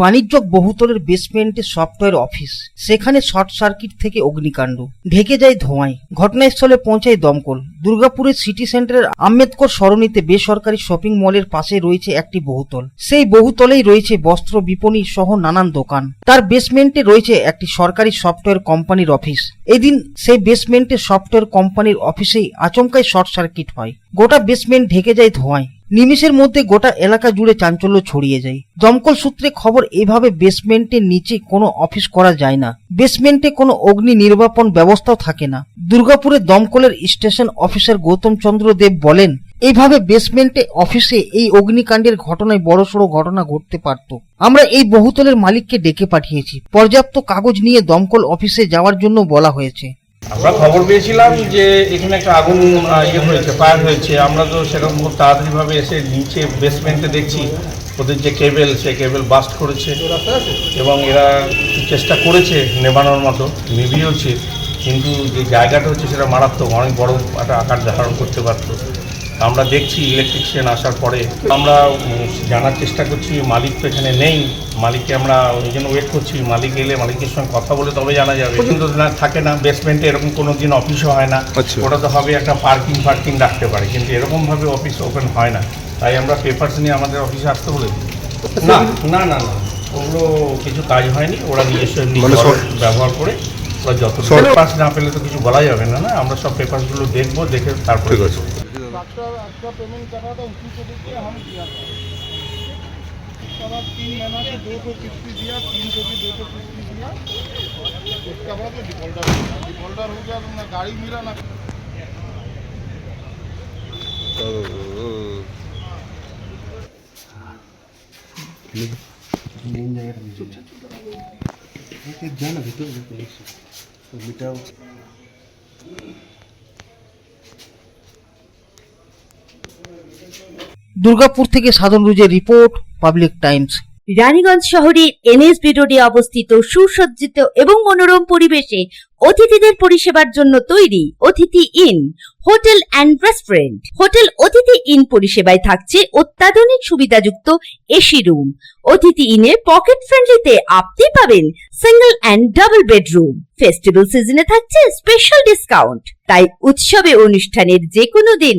বাণিজ্যক বহুতলের বেসমেন্টে software office সেখানে শর্ট সার্কিট থেকে অগ্নিকাণ্ড। ঢেকে যায় ধোঁয়ায় ঘটনাস্থলে পৌঁছায় দমকল। দুর্গাপুরের সিটি সেন্টারের আম্বেদকর সরণিতে বেসরকারি শপিং মলের পাশে রয়েছে একটি বহুতল। সেই বহুতলেই রয়েছে বস্ত্র, বিপণী সহ নানান দোকান। তার বেসমেন্টে রয়েছে একটি সরকারি সফটওয়্যার কোম্পানির অফিস এদিন সেই বেসমেন্টে সফটওয়্যার কোম্পানির অফিসেই আচমকাই শর্ট সার্কিট হয়। গোটা বেসমেন্ট ঢেকে যায় ধোঁয়ায় নিমিষের মধ্যে গোটা এলাকা জুড়ে চাঞ্চল্য ছড়িয়ে যায়। দমকল সূত্রে খবর, এভাবে বেসমেন্টের নিচে কোনো অফিস করা যায় না। বেসমেন্টে কোনো অগ্নি নির্বাপন ব্যবস্থাও থাকে না। দুর্গাপুরের দমকলের স্টেশন অফিসার গৌতম চন্দ্র দেব বলেন, এইভাবে বেসমেন্টে অফিসে এই অগ্নিকাণ্ডের ঘটনায় বড়সড় ঘটনা ঘটতে পারত। আমরা এই বহুতলের মালিককে ডেকে পাঠিয়েছি। পর্যাপ্ত কাগজ নিয়ে দমকল অফিসে যাওয়ার জন্য বলা হয়েছে। আমরা খবর পেয়েছিলাম যে এখানে একটা আগুন ইয়ে হয়েছে ফায়ার হয়েছে। আমরা তো সেরকম খুব তাড়াতাড়িভাবে এসে নিচে বেসমেন্টে দেখছি, ওদের যে কেবেল সে কেবেল বাস্ট করেছে। এবং এরা চেষ্টা করেছে নেবানোর মতো, নিভিয়েওছে। কিন্তু যে জায়গাটা হচ্ছে সেটা মারাত্মক, অনেক বড় একটা আকার ধারণ করতে পারতো। আমরা দেখছি ইলেকট্রিশিয়ান আসার পরে। আমরা জানার চেষ্টা করছি মালিক তো এখানে নেই। মালিককে আমরা ওই জন্য ওয়েট করছি। মালিক এলে মালিকের সঙ্গে কথা বলে তবে জানা যাবে। কিন্তু না থাকে না বেসমেন্টে এরকম কোনো দিন অফিসও হয় না। আচ্ছা। ওটা তো হবে একটা পার্কিং ফার্কিং রাখতে পারে। কিন্তু এরকমভাবে অফিস ওপেন হয় না। তাই আমরা পেপারস নিয়ে আমাদের অফিসে আসতে বলেছি না না না না। ওগুলো কিছু কাজ হয়নি। ওরা নিজস্ব মানে ব্যবহার করে ওরা যত পেপার্স না পেলে তো কিছু বলা যাবে না না? আমরা সব পেপারসগুলো দেখব দেখে তারপরে आपका आपका पेमेंट कर रहा था उसी को देख के हम किया था उसके बाद तीन महीना के दो सौ किस्ती दिया तीन सौ की दो सौ किस्ती दिया उसके बाद वो डिफॉल्टर हो गया डिफॉल्टर हो गया तो ना गाड़ी मिला ना দুর্গাপুর থেকে সাধন রুজের রিপোর্ট, পাবলিক টাইমস। রানীগঞ্জ শহরের এনএসবি রোডে অবস্থিত সুসজ্জিত এবং মনোরম পরিবেশে অতিথিদের পরিষেবার জন্য তৈরি Atithi inn, hotel and restaurant. Hotel Atithi inn পরিষেবায় থাকছে অত্যাধুনিক সুবিধাযুক্ত এসি রুম। অতিথি ইনে পকেট ফ্রেন্ডলিতে আপনি পাবেন single and double bedroom. Festival সিজনে থাকছে স্পেশাল ডিসকাউন্ট। তাই উৎসবে অনুষ্ঠানের যে কোনো দিন